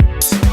you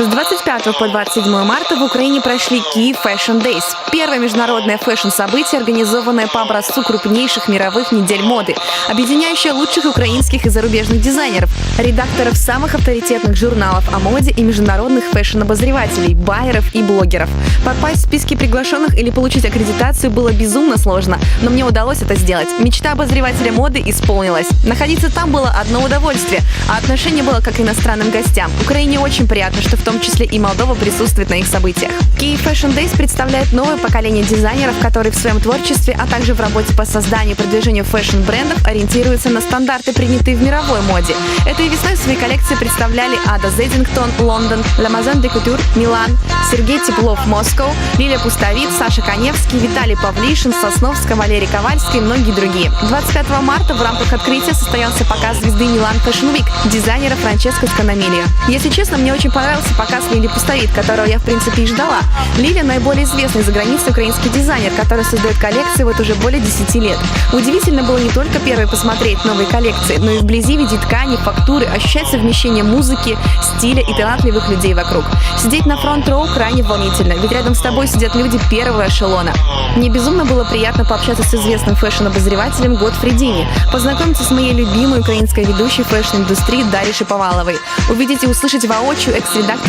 С 25 по 27 марта в Украине прошли Kyiv Fashion Days. Первое международное фэшн-событие, организованное по образцу крупнейших мировых недель моды, объединяющее лучших украинских и зарубежных дизайнеров, редакторов самых авторитетных журналов о моде и международных фэшн-обозревателей, байеров и блогеров. Попасть в списки приглашенных или получить аккредитацию было безумно сложно, но мне удалось это сделать. Мечта обозревателя моды исполнилась. Находиться там было одно удовольствие, а отношение было как к иностранным гостям. Украине очень приятно, что в том числе и Молдова присутствует на их событиях. Key Fashion Days представляет новое поколение дизайнеров, которые в своем творчестве, а также в работе по созданию и продвижению фэшн-брендов ориентируются на стандарты, принятые в мировой моде. Этой весной свои коллекции представляли Ада Зедингтон, Лондон, Ламазон де Кутюр, Милан, Сергей Теплов, Москва, Лилия Пустовит, Саша Коневский, Виталий Павлишин, Сосновская, Валерий Ковальский и многие другие. 25 марта в рамках открытия состоялся показ звезды Милан Fashion Week дизайнера Франческо Сканамилия. Если честно, мне очень понравился показ Лили Пустовит, которого я, в принципе, и ждала. Лиля – наиболее известный за границей украинский дизайнер, который создает коллекции вот уже более 10 лет. Удивительно было не только первой посмотреть новые коллекции, но и вблизи видеть ткани, фактуры, ощущать совмещение музыки, стиля и талантливых людей вокруг. Сидеть на фронт-роу крайне волнительно, ведь рядом с тобой сидят люди первого эшелона. Мне безумно было приятно пообщаться с известным фэшн-обозревателем Готфри Дини, познакомиться с моей любимой украинской ведущей фэшн-индустрии Дарьей Шиповаловой, увидеть и услышать воочию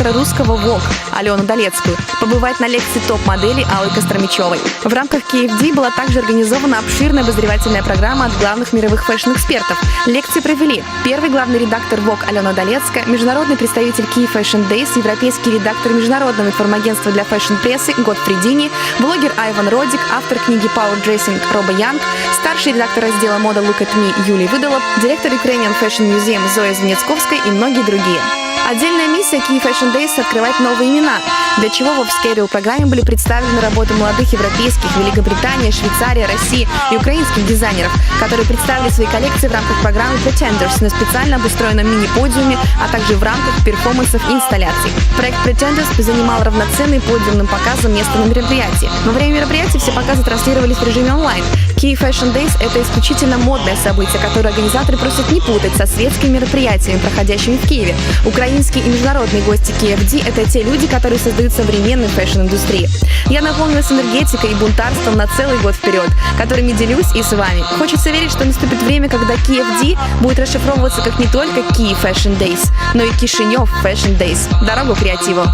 экс-редактора русского ВОК Алену Долецкую, побывать на лекции топ-модели Аллы Костромичевой. В рамках KFD была также организована обширная обозревательная программа от главных мировых фэшн-экспертов. Лекции провели первый главный редактор ВОК Алена Долецкая, международный представитель Key Fashion Days, европейский редактор международного информагентства для фэшн-прессы Готфри Дини, блогер Айван Родик, автор книги Power Dressing Роба Янг, старший редактор раздела мода Look at Me Юлий Выдолов, директор Ukrainian Fashion Museum Зоя Звенецковская и многие другие. Отдельная миссия Key Fashion Days – открывать новые имена, для чего в Upscale программе были представлены работы молодых европейских, Великобритании, Швейцарии, России и украинских дизайнеров, которые представили свои коллекции в рамках программы Pretenders на специально обустроенном мини-подиуме, а также в рамках перформансов и инсталляций. Проект Pretenders занимал равноценный подиумным показом место на мероприятии. Во время мероприятия все показы транслировались в режиме онлайн. Key Fashion Days – это исключительно модное событие, которое организаторы просят не путать со светскими мероприятиями, проходящими в Киеве. Украинские и международные гости KFD – это те люди, которые создают современную фэшн-индустрию. Я наполнилась энергетикой и бунтарством на целый год вперед, которыми делюсь и с вами. Хочется верить, что наступит время, когда KFD будет расшифровываться как не только Key Fashion Days, но и Кишинев Fashion Days. Дорогу креативу!